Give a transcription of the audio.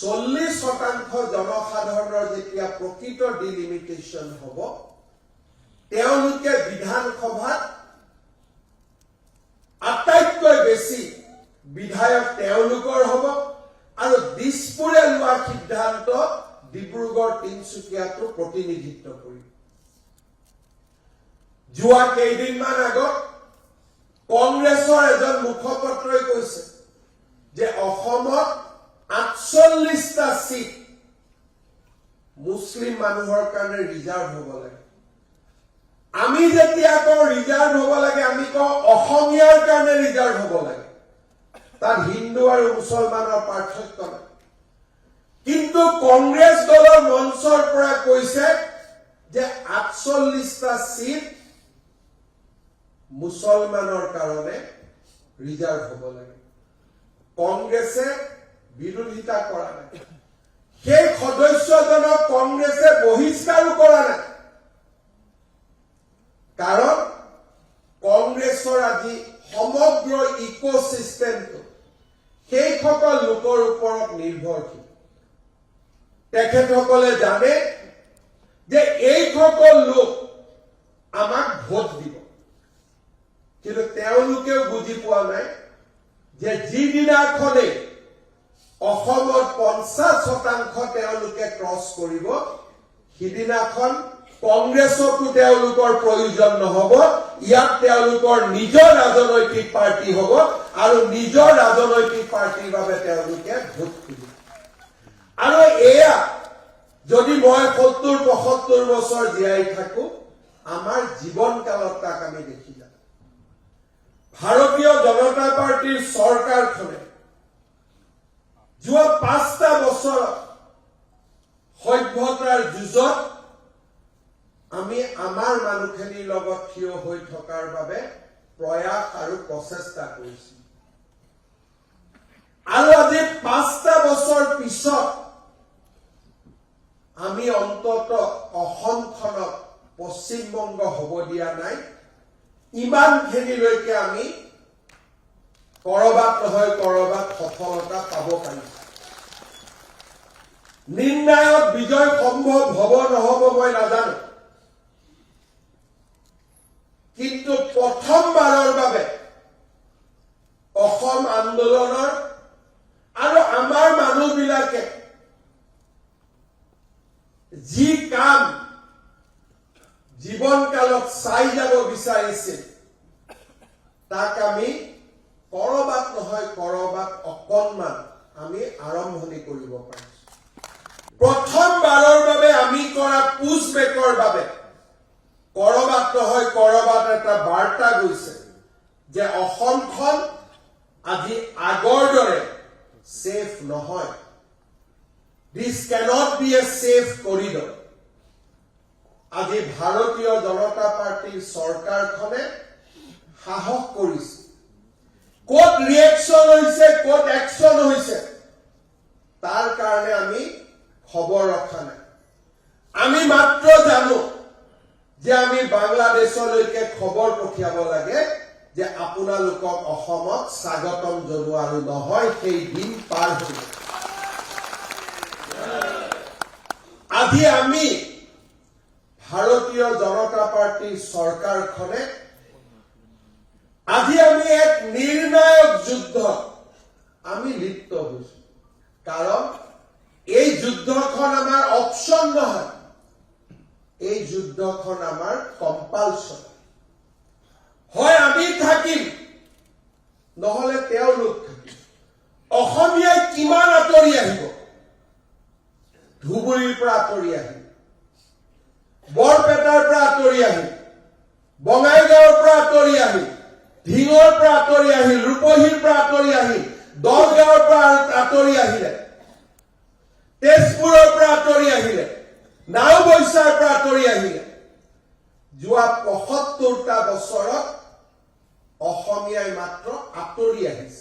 চল্লিশ শতাংশ জনসাধাৰণৰ যেতিয়া প্ৰকৃত ডিলিমিটেশ্যন হ'ব, তেওঁলোকে বিধানসভাত আটাইতকৈ বেছি বিধায়ক তেওঁলোকৰ হ'ব আৰু দিছপুৰে লোৱা সিদ্ধান্ত ডিব্ৰুগড় তিনিচুকীয়াটো প্ৰতিনিধিত্ব কৰিব। যোৱা কেইদিনমান আগত কংগ্ৰেছৰ এজন মুখপাত্ৰই কৈছে যে অসমত আঠচল্লিশটা চিট মুছলিম মানুহৰ কাৰণে ৰিজাৰ্ভ হ'ব লাগে। আমি যেতিয়া কওঁ ৰিজাৰ্ভ হ'ব লাগে, আমি কওঁ অসমীয়াৰ কাৰণে ৰিজাৰ্ভ হ'ব লাগে। তাত হিন্দু আৰু মুছলমানৰ পাৰ্থক্য নাই। কিন্তু কংগ্ৰেছ দলৰ মঞ্চৰ পৰা কৈছে যে আঠচল্লিশটা চিট মুছলমানৰ কাৰণে ৰিজাৰ্ভ হ'ব লাগে। কংগ্ৰেছে বিৰোধিতা কৰা নাই। সেই সদস্যজনক কংগ্ৰেছে বহিষ্কাৰো কৰা নাই। কাৰণ কংগ্ৰেছৰ আজি সমগ্ৰ ইক'চিষ্টেমটো সেইসকল লোকৰ ওপৰত নিৰ্ভৰশীল। তেখেতসকলে জানে যে এইসকল লোক আমাক ভোট দিব। কিন্তু তেওঁলোকেও বুজি পোৱা নাই যে যিদিনাখনেই অসমত শতাংশ তেওঁলোকে ক্ৰছ সিদিনাখন কংগ্ৰেছকো তেওঁলোকৰ প্ৰয়োজন নহব, ইয়াত তেওঁলোকৰ নিজৰ ৰাজনৈতিক পাৰ্টি হ'ব আৰু নিজৰ ৰাজনৈতিক পাৰ্টিৰ তেওঁলোকে ভোট খুজিব আৰু এয়া, যদি মই সত্তৰ, পঁয়সত্তৰ বছৰ জীয়াই থাকো, আমাৰ জীৱন কালত তাক আমি দেখি যাম। ভাৰতীয় জনতা পাৰ্টীৰ চৰকাৰখনে যোৱা পাঁচটা বছৰত সভ্যতাৰ যুঁজত আমি আমাৰ মানুহখিনিৰ লগত থিয় হৈ থকাৰ বাবে প্ৰয়াস আৰু প্ৰচেষ্টা কৰিছো। আৰু আজি পাঁচটা বছৰ পিছত আমি অন্তত অসমখনক পশ্চিমবংগ হ'ব দিয়া নাই। ইমানখিনিলৈকে আমি কৰবাত নহয় কৰবাত সফলতা পাব পাৰিছো। নিৰ্ণায়ক বিজয় সম্ভৱ হ'ব, নহ'ব, মই নাজানো। কিন্তু প্ৰথমবাৰৰ বাবে অসম আন্দোলনৰ আৰু আমাৰ মানুহবিলাকে যি কাম জীৱন কালত চাই যাব বিচাৰিছিল, তাক আমি কৰবাত নহয় কৰবাত অকণমান আমি আৰম্ভণি কৰিব পাৰিছো প্ৰথমবাৰৰ বাবে আমি কৰা পুচবেকৰ বাবে কৰবাত নহয় কৰবাত এটা বাৰ্তা গৈছে যে অসমখন আজি আগৰ দৰে ছেফ নহয়। This cannot be a safe corridor আজি ভাৰতীয় জনতা পাৰ্টীৰ চৰকাৰখনে সাহস কৰিছে। ক'ত ৰিয়েকশ্যন হৈছে, ক'ত একশ্যন হৈছে, তাৰ কাৰণে আমি খবৰ ৰখা নাই। আমি মাত্ৰ জানো যে আমি বাংলাদেশলৈকে খবৰ পঠিয়াব লাগে যে আপোনালোকক অসমত স্বাগতম জনোৱা আৰু নহয়, সেই দিন পাৰ হৈ আজি আমি ভাৰতীয় জনতা পাৰ্টীৰ চৰকাৰখনে আজি আমি এক নিৰ্ণায়ক যুদ্ধ আমি লিপ্ত হৈছো। কাৰণ এই যুদ্ধখন আমাৰ অপচন নহয়। এই যুদ্ধখন আমাৰ কম্পালচন হয়, আমি থাকিম। নহলে তেওঁলোক থাকিম অসমীয়াই কিমান আঁতৰি আহিব? ধুবুৰীৰ পৰা আঁতৰি আহিল বৰপেটাৰ পৰা আঁতৰি আহিল বঙাইগাঁৱৰ পৰা আঁতৰি আহিল ঢিঙৰ পৰা আঁতৰি যোৱা পঁসত্তৰটা বছৰত অসমীয়াই মাত্ৰ আঁতৰি আহিছে।